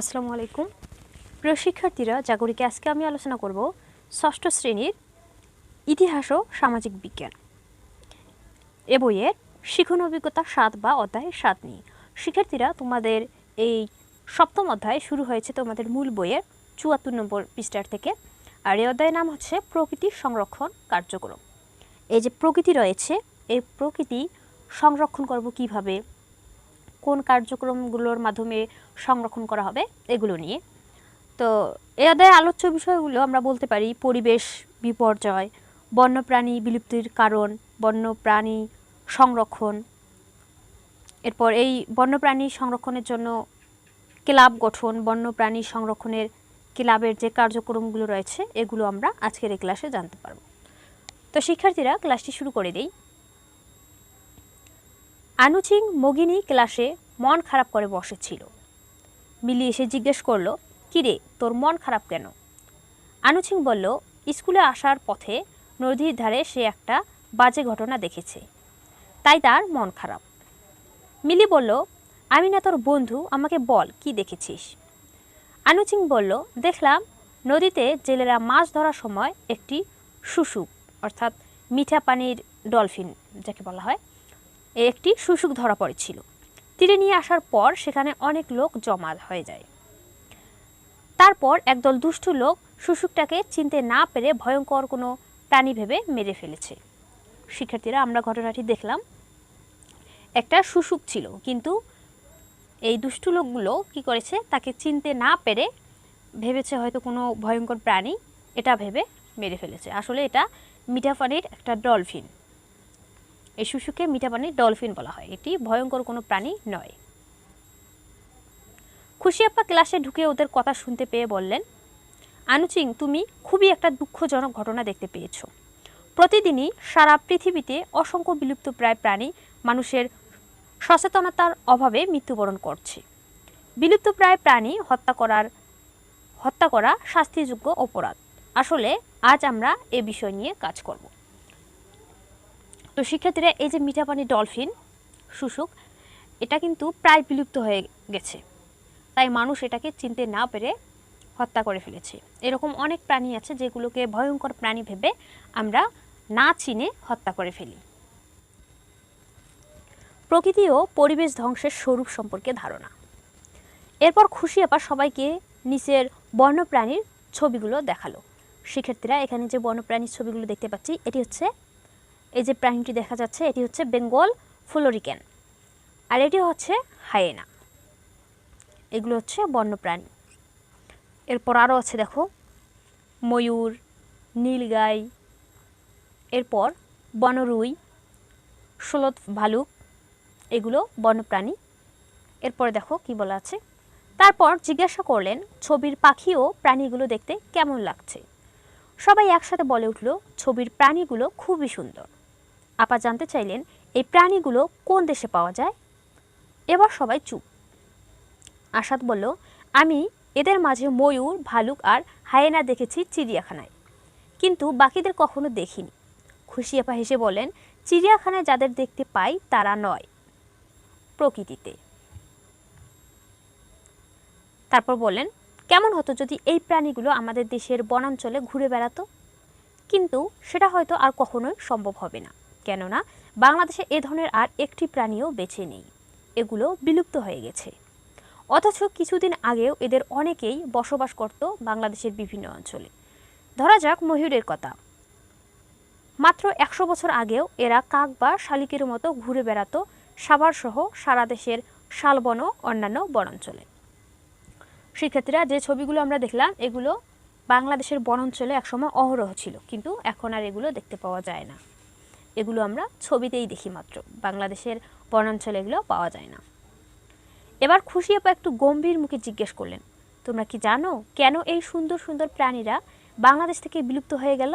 আসসালামু আলাইকুম। প্রিয় শিক্ষার্থীরা, জাগরিকে আজকে আমি আলোচনা করব ষষ্ঠ শ্রেণির ইতিহাস ও সামাজিক বিজ্ঞান। এ বইয়ের শিখন অভিজ্ঞতা সাত বা অধ্যায় সাত নিয়ে। শিক্ষার্থীরা, তোমাদের এই সপ্তম অধ্যায় শুরু হয়েছে তোমাদের মূল বইয়ের চুয়াত্তর নম্বর পৃষ্ঠার থেকে। আর এই অধ্যায়ের নাম হচ্ছে প্রকৃতি সংরক্ষণ কার্যক্রম। এই যে প্রকৃতি রয়েছে, এই প্রকৃতি সংরক্ষণ করব কীভাবে? কোন কার্যক্রমগুলোর মাধ্যমে সংরক্ষণ করা হবে, এগুলো নিয়ে। তো, এ অধ্যায়ে আলোচ্য বিষয়গুলো আমরা বলতে পারি পরিবেশ বিপর্যয়, বন্যপ্রাণী বিলুপ্তির কারণ, বন্যপ্রাণী সংরক্ষণ। এরপর এই বন্যপ্রাণী সংরক্ষণের জন্য ক্লাব গঠন, বন্যপ্রাণী সংরক্ষণের ক্লাবের যে কার্যক্রমগুলো রয়েছে, এগুলো আমরা আজকের এই ক্লাসে জানতে পারব। তো, শিক্ষার্থীরা, ক্লাসটি শুরু করে দিই। আনুচিং মগিনী ক্লাসে মন খারাপ করে বসেছিল মিলি এসে জিজ্ঞেস করল, কিরে, তোর মন খারাপ কেন? আনুচিং বলল, স্কুলে আসার পথে নদীর ধারে সে একটা বাজে ঘটনা দেখেছে। তাই তার মন খারাপ। মিলি বলল, আমি না তোর বন্ধু, আমাকে বল, কি দেখেছিস? আনুচিং বলল, দেখলাম নদীতে জেলেরা মাছ ধরার সময় একটি শুশুক, অর্থাৎ মিঠা পানির ডলফিন, যাকে বলা হয় একটি শুশুক ধরা পড়েছিল। তীরে নিয়ে আসার পর সেখানে অনেক লোক জমা হয়ে যায়। তারপর একদল দুষ্টু লোক শুশুকটাকে চিনতে না পেরে ভয়ঙ্কর কোনো প্রাণী ভেবে মেরে ফেলেছে। শিক্ষার্থীরা, আমরা ঘটনাটি দেখলাম। একটা শুশুক ছিল, কিন্তু এই দুষ্টু লোকগুলো কি করেছে? তাকে চিনতে না পেরে ভেবেছে হয়তো কোনো ভয়ঙ্কর প্রাণী, এটা ভেবে মেরে ফেলেছে। আসলে এটা মিঠা পানির একটা ডলফিন। এই শুশুকে মিঠা পানির ডলফিন বলা হয়। এটি ভয়ঙ্কর কোনো প্রাণী নয়। খুশিয়াপ্পা ক্লাসে ঢুকে ওদের কথা শুনতে পেয়ে বললেন, আনুচিং, তুমি খুবই একটা দুঃখজনক ঘটনা দেখতে পেয়েছ। প্রতিদিনই সারা পৃথিবীতে অসংখ্য বিলুপ্তপ্রায় প্রাণী মানুষের সচেতনতার অভাবে মৃত্যুবরণ করছে। বিলুপ্তপ্রায় প্রাণী হত্যা করার, হত্যা করা শাস্তিযোগ্য অপরাধ। আসলে আজ আমরা এ বিষয় নিয়ে কাজ করব। তো শিক্ষার্থীরা এই যে মিঠা পানির ডলফিন, শুশুক, এটা কিন্তু প্রায় বিলুপ্ত হয়ে গেছে। তাই মানুষ এটাকে চিনতে না পেরে হত্যা করে ফেলেছে। এরকম অনেক প্রাণী আছে যেগুলোকে ভয়ঙ্কর প্রাণী ভেবে আমরা না চিনে হত্যা করে ফেলি। প্রকৃতি ও পরিবেশ ধ্বংসের স্বরূপ সম্পর্কে ধারণা। এরপর খুশি আপা সবাইকে নিচের বন্যপ্রাণীর ছবিগুলো দেখাল। শিক্ষার্থীরা এখানে যে বন্যপ্রাণীর ছবিগুলো দেখতে পাচ্ছি, এটি হচ্ছে এই যে প্রাণীটি দেখা যাচ্ছে, এটি হচ্ছে বেঙ্গল ফ্লোরিক্যান আর এটি হচ্ছে হায়েনা এগুলো হচ্ছে বন্যপ্রাণী। এরপর আরও আছে দেখো, ময়ূর, নীলগাই, এরপর বনরুই ষোলত ভালুক, এগুলো বন্যপ্রাণী। এরপরে দেখো কি বলা আছে। তারপর জিজ্ঞাসা করলেন, ছবির পাখি ও প্রাণীগুলো দেখতে কেমন লাগছে? সবাই একসাথে বলে উঠল, ছবির প্রাণীগুলো খুবই সুন্দর। আপা জানতে চাইলেন, এই প্রাণীগুলো কোন দেশে পাওয়া যায়? এবার সবাই চুপ। আসাদ বলল, আমি এদের মাঝে ময়ূর, ভালুক আর হায়েনা দেখেছি চিড়িয়াখানায়, কিন্তু বাকিদের কখনো দেখিনি। খুশি আপা হেসে বলেন, চিড়িয়াখানায় যাদের দেখতে পাই তারা নয় প্রকৃতিতে। তারপর বললেন কেমন হতো যদি এই প্রাণীগুলো আমাদের দেশের বনাঞ্চলে ঘুরে বেড়াতো? কিন্তু সেটা হয়তো আর কখনোই সম্ভব হবে না। কেননা বাংলাদেশে এ ধরনের আর একটি প্রাণীও বেঁচে নেই। এগুলো বিলুপ্ত হয়ে গেছে। অথচ কিছুদিন আগেও এদের অনেকেই বসবাস করত বাংলাদেশের বিভিন্ন অঞ্চলে। ধরা যাক ময়ূরের কথা। মাত্র একশো বছর আগেও এরা কাক বা শালিকের মতো ঘুরে বেড়াতো সাভার সহ সারা দেশের শালবন ও অন্যান্য বনাঞ্চলে। শিক্ষার্থীরা যে ছবিগুলো আমরা দেখলাম, এগুলো বাংলাদেশের বনাঞ্চলে একসময় অহরহ ছিল, কিন্তু এখন আর এগুলো দেখতে পাওয়া যায় না। এগুলো আমরা ছবিতেই দেখি মাত্র। বাংলাদেশের বনাঞ্চলে এগুলো পাওয়া যায় না। এবার খুশি আপা একটু গম্ভীর মুখে জিজ্ঞেস করলেন, তোমরা কি জানো কেন এই সুন্দর সুন্দর প্রাণীরা বাংলাদেশ থেকে বিলুপ্ত হয়ে গেল?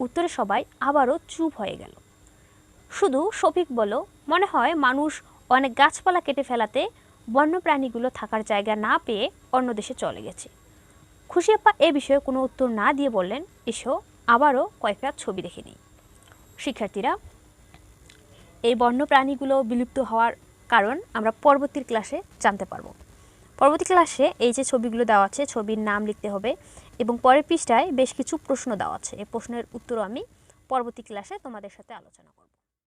উত্তরে সবাই আবারও চুপ হয়ে গেল। শুধু শফিক বলো মনে হয় মানুষ অনেক গাছপালা কেটে ফেলাতে বন্যপ্রাণীগুলো থাকার জায়গা না পেয়ে অন্য দেশে চলে গেছে। খুশি আপা এ বিষয়ে কোনো উত্তর না দিয়ে বললেন, এসো, আবারও কয়েকটা ছবি দেখে নিই। শিক্ষার্থীরা, এই বন্য প্রাণীগুলো বিলুপ্ত হওয়ার কারণ আমরা পরবর্তী ক্লাসে জানতে পারব। পরবর্তী ক্লাসে এই যে ছবিগুলো দেওয়া আছে, ছবির নাম লিখতে হবে এবং পরের পৃষ্ঠায় বেশ কিছু প্রশ্ন দেওয়া আছে। এই প্রশ্নের উত্তর আমি পরবর্তী ক্লাসে তোমাদের সাথে আলোচনা করব।